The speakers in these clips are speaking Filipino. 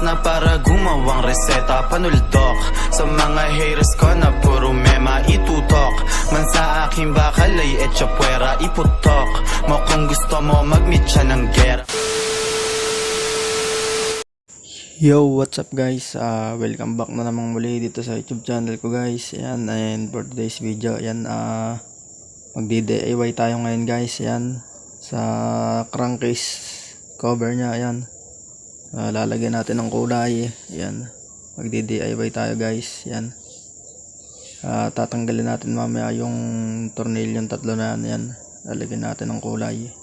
na para gumawang reseta Panuldok Sa mga haters ko na puro mema itutok Man sa aking bakal ay etcha puwera iputok Mo kung gusto mo mag-meet siya ng gera Yo, what's up guys? Ah, welcome back na namang muli dito sa YouTube channel ko guys. Ayan, and for today's video, ayan, ah, magdi-DIY tayo ngayon guys. Ayan, sa crankcase cover niya, ayan. Ah, lalagyan natin ng kulay. Ayan, magdi-DIY tayo guys. Ayan. Ah, tatanggalin natin mamaya yung tornilyong tatlo na yan. Ayan, lalagyan natin ng kulay.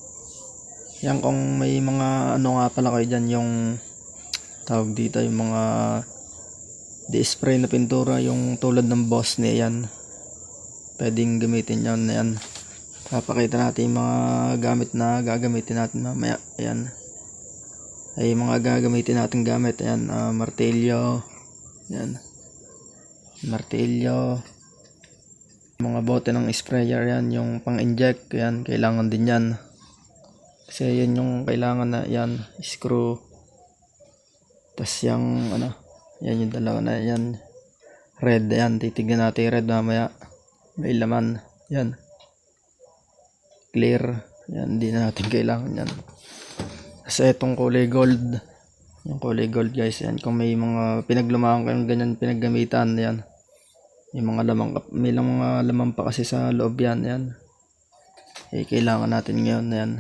Yan, kung may mga ano nga pala kayo dyan, yung tawag dito yung mga di-spray na pintura yung tulad ng boss niya yan pwedeng gamitin yan yan papakita natin yung mga gamit na gagamitin natin mamaya ayan ay mga gagamitin natin gamit ayan ah, martilyo yan martilyo mga bote ng sprayer yan yung pang inject yan kailangan din yan kasi yan yung kailangan na yan screw tapos yung ano, yan yung dalawa na yan. Red, yan. Titignan natin red mamaya. May laman. Yan. Clear. Yan, hindi na natin kailangan yan. Kasi itong kulay gold. Yung kulay gold guys. Yan, kung may mga pinaglumahan kayong ganyan pinaggamitan. Yan. Yung mga lamang, may mga laman pa kasi sa loob yan. Yan. Eh, kailangan natin ngayon. Yan.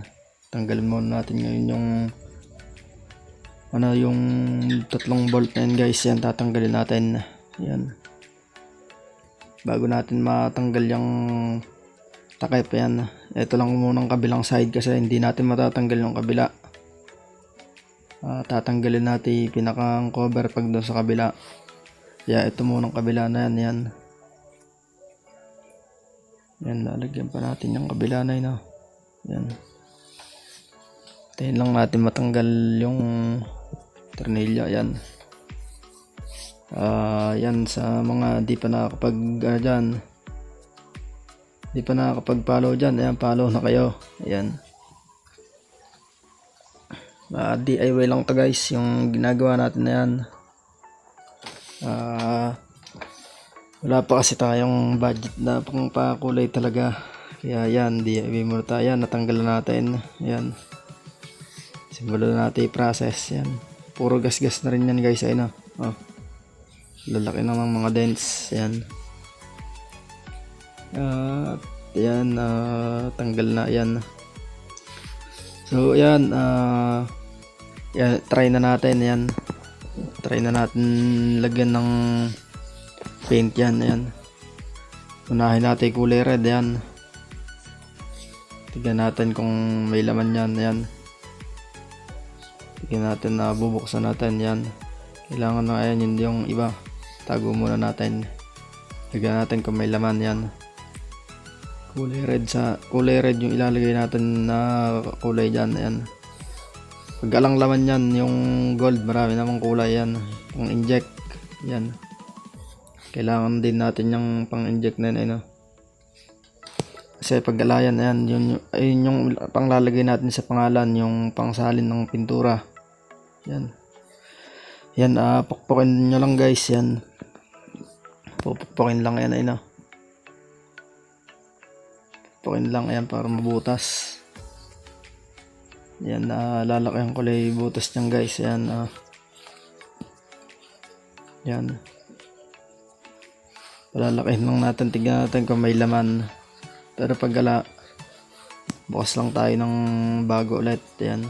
Tanggalin muna natin ngayon yung ano yung tatlong bolt na yun guys yan tatanggalin natin yan bago natin matanggal yung takip yan ito lang munang kabilang side kasi hindi natin matatanggal yung kabila Ah, tatanggalin natin pinakang cover pag doon sa kabila yeah, ito munang kabila na yan yan yan lalagyan pa natin yung kabila na yun oh. yan Tayin lang natin matanggal yung tornilyo yan. Ah, yan sa mga di pa nakakapag ano dyan. Di pa nakakapag-follow dyan. Ayan, follow na kayo. Ayan. Ah, DIY lang to guys. Yung ginagawa natin na yan. Ah, wala pa kasi tayong budget na pang pakulay talaga. Kaya yan, DIY muna tayo. Yan, natanggal na natin. Yan. Simulan natin i-process yan. Puro gas-gas na rin yan guys. Ayun na. Oh. Lalaki na ng mga dents. Yan. At yan. ah, tanggal na yan. So yan. ah, yan. Try na natin yan. Try na natin lagyan ng paint yan. Yan. Unahin natin kulay red. Yan. Tignan natin kung may laman yan. Yan. Tignan natin na bubuksan natin yan. Kailangan na ayan yun yung iba. Tago muna natin. Tignan natin kung may laman yan. Kulay red sa kulay red yung ilalagay natin na kulay dyan. Ayan. Pag alang laman yan, yung gold, marami namang kulay yan. Pang inject. Yan. Kailangan din natin yung pang inject na yun. Ano. Kasi pag alayan, ayan, yun, yung- panglalagay natin sa pangalan, yung pangsalin ng pintura. Yan. Yan, ah, pukpukin nyo lang guys, yan. Pupukpukin lang yan, ayun ah. Pupukpukin lang yan para mabutas. Yan, ah, lalaki ang kulay butas niyan guys, yan, ah. Yan. Palalakihin lang natin, tignan natin kung may laman. Pero pag gala, bukas lang tayo ng bago ulit. Yan.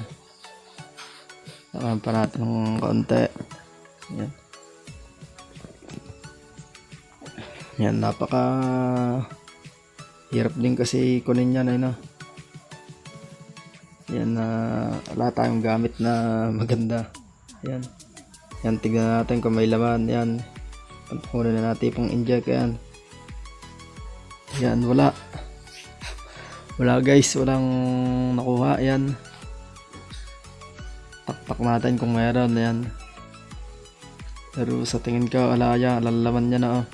Sakahan pa natin ng konti. Yan. Yan, napaka hirap din kasi kunin yan, ay na. Yan na wala tayong gamit na maganda. Yan. Yan, tignan natin kung may laman. Yan. Kunin na natin pang inject. Yan. Yan, wala. Wala guys, walang nakuha. Yan. Takpak natin kung meron. Yan. Pero sa tingin ko, wala yan. Lalaman niya na. Oh.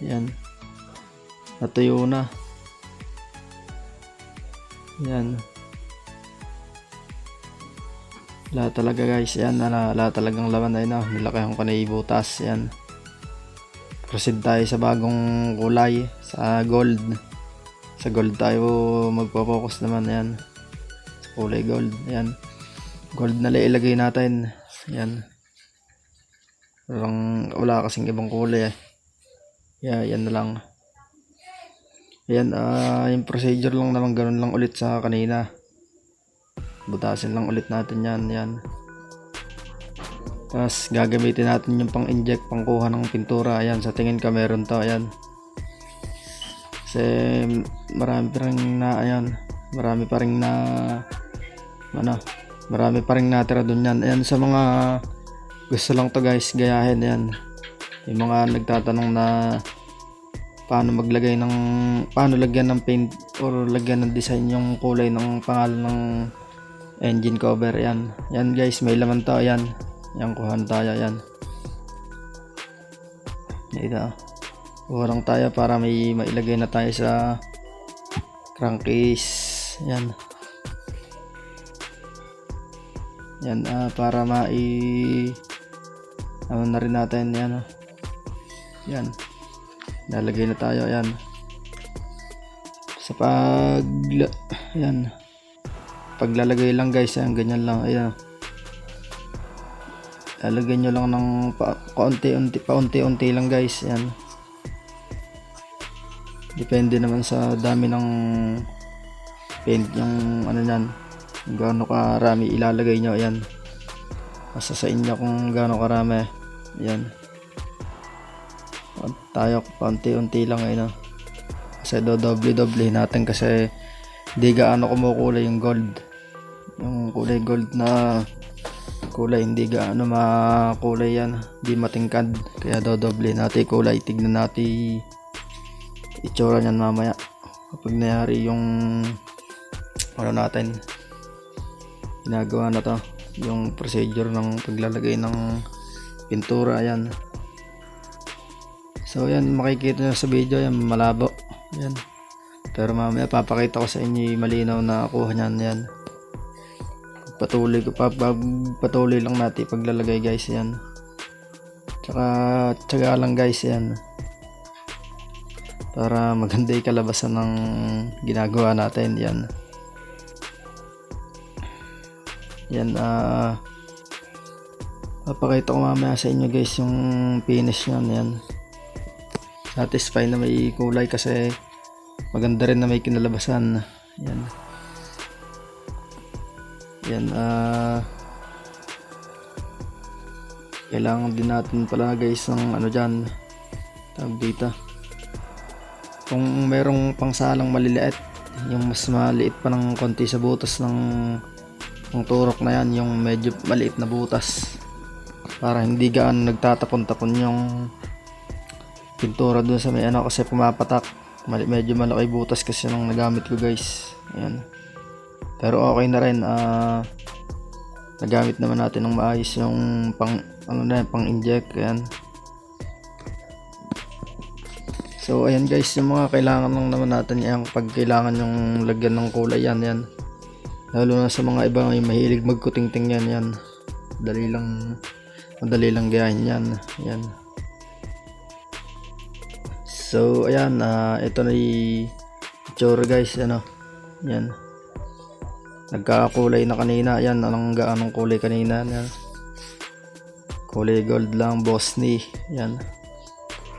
Yan. Natuyo na. Yan. Wala talaga guys, yan, wala, wala talagang laman ko na yung butas, yan. Proceed tayo sa bagong kulay, sa gold. Sa gold tayo magpo-focus naman, yan. Sa kulay gold, yan. Gold na ilagay natin, yan. Parang wala kasing ibang kulay eh. Yeah, yan na lang. Ayan, ah, yung procedure lang naman ganun lang ulit sa kanina. Butasin lang ulit natin yan, yan. Tapos gagamitin natin yung pang-inject, pangkuha ng pintura. Ayan, sa tingin ka meron to, ayan. Kasi marami pa rin na, ayan, marami pa rin na, ano, marami pa rin natira dun yan. Ayan, sa mga gusto lang to guys, gayahin, ayan. Yung mga nagtatanong na paano maglagay ng paano lagyan ng paint or lagyan ng design yung kulay ng pangalan ng engine cover yan. Yan guys may laman to yan. Yan kuhan tayo yan. Ito kuha lang tayo para may mailagay na tayo sa crankcase. Yan. Yan ah, para mai ano na rin natin yan ah. yan. Lalagay na tayo, ayan. Sa pag... Ayan. Paglalagay lang guys, ayan, ganyan lang, ayan. Lalagay nyo lang ng pa, kaunti-unti, paunti-unti lang guys, ayan. Depende naman sa dami ng paint yung ano yan. Gaano karami ilalagay nyo, ayan. Basta sa inyo kung gaano karami. Ayan tayo paunti-unti lang ngayon no? kasi dodoble-doble natin kasi di gaano kumukulay yung gold yung kulay gold na kulay hindi gaano makulay yan di matingkad kaya dodoble natin kulay tignan natin itsura niyan mamaya kapag nangyari yung ano natin ginagawa na to yung procedure ng paglalagay ng pintura yan So yan makikita nyo sa video yan malabo. Yan. Pero mamaya papakita ko sa inyo malinaw na kuha niyan yan. Patuloy ko pa patuloy lang natin paglalagay guys yan. Tsaka tsaga lang guys yan. Para maganda yung kalabasan ng ginagawa natin yan. Yan ah uh, papakita ko mamaya sa inyo guys yung finish niyan yan satisfy na may kulay kasi maganda rin na may kinalabasan yan yan ah uh, kailangan din natin pala guys ng ano dyan tawag dito. Kung merong pangsalang maliliit yung mas maliit pa ng konti sa butas ng ng turok na yan yung medyo maliit na butas. Para hindi gaan nagtatapon-tapon yung pintura dun sa may ano kasi pumapatak. Medyo malaki butas kasi nung nagamit ko guys. Ayan pero okay na rin uh, nagamit naman natin ng maayos yung pang ano na pang inject ayan. So ayan guys yung mga kailangan lang naman natin yung pag kailangan yung lagyan ng kulay yan yan lalo na sa mga iba may mahilig magkutingting yan yan dali lang madali lang gayahin yan yan So, ayan, uh, ito na yung guys, ano, yan. Nagkakakulay na kanina, yan, anong gaanong kulay kanina, yan. Kulay gold lang, Bosni, yan.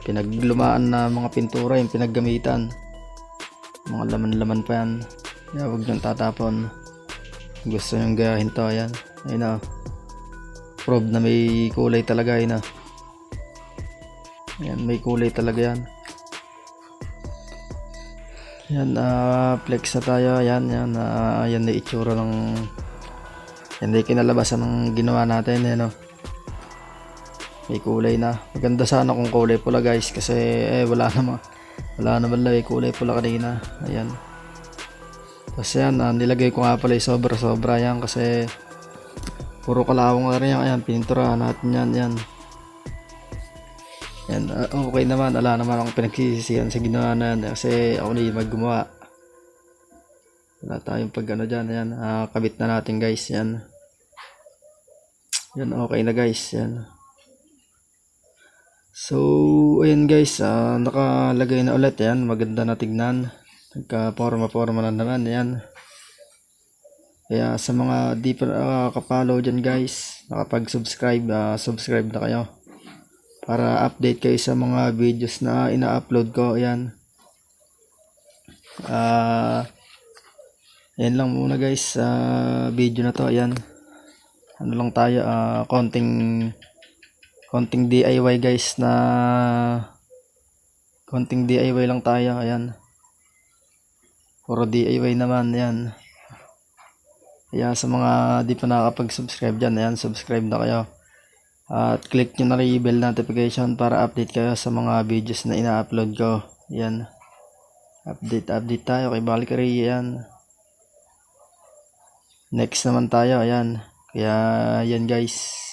Pinaglumaan na mga pintura, yung pinaggamitan. Mga laman-laman pa yan. Yan, huwag niyong tatapon. Gusto niyong gayahin to, yan. Ayun na. Probe na may kulay talaga, yun na. Yan, may kulay talaga yan. Yan, uh, flex na tayo. Yan, yan. Uh, yan na itsura ng yan na kinalabasan ng ginawa natin. Yan, no? May kulay na. Maganda sana kung kulay pula guys. Kasi eh, wala naman. Wala naman lang kulay pula kanina. Ayan. Tapos yan, uh, nilagay ko nga pala yung sobra-sobra yan. Kasi puro kalawang na rin yan. Ayan, pininturahan natin yan. Yan. Yan, uh, okay naman. Ala naman akong pinagsisisihan sa ginawa na yan. Kasi ako na yung maggumawa. Wala tayong pag ano dyan. Yan, uh, kabit na natin guys. Yan. Yan, okay na guys. Yan. So, ayan guys, ah, nakalagay na ulit yan. Maganda na tignan. Nagka-forma-forma na naman. Yan. Kaya sa mga di pa nakakapollow dyan guys, nakapag-subscribe, ah, subscribe na kayo. Para update kayo sa mga videos na ina-upload ko. Ayan. Ah, yan lang muna guys sa video na to. Ayan. Ano lang tayo, ah, konting konting DIY guys na konting DIY lang tayo. Ayan. Puro DIY naman. Ayan. Kaya sa mga di pa nakakapag-subscribe dyan, ayan, subscribe na kayo. At click nyo na rin yung bell notification para update kayo sa mga videos na ina-upload ko. Ayan. Update, update tayo kay Valkyrie. Ayan. Next naman tayo. Ayan. Kaya, yan guys.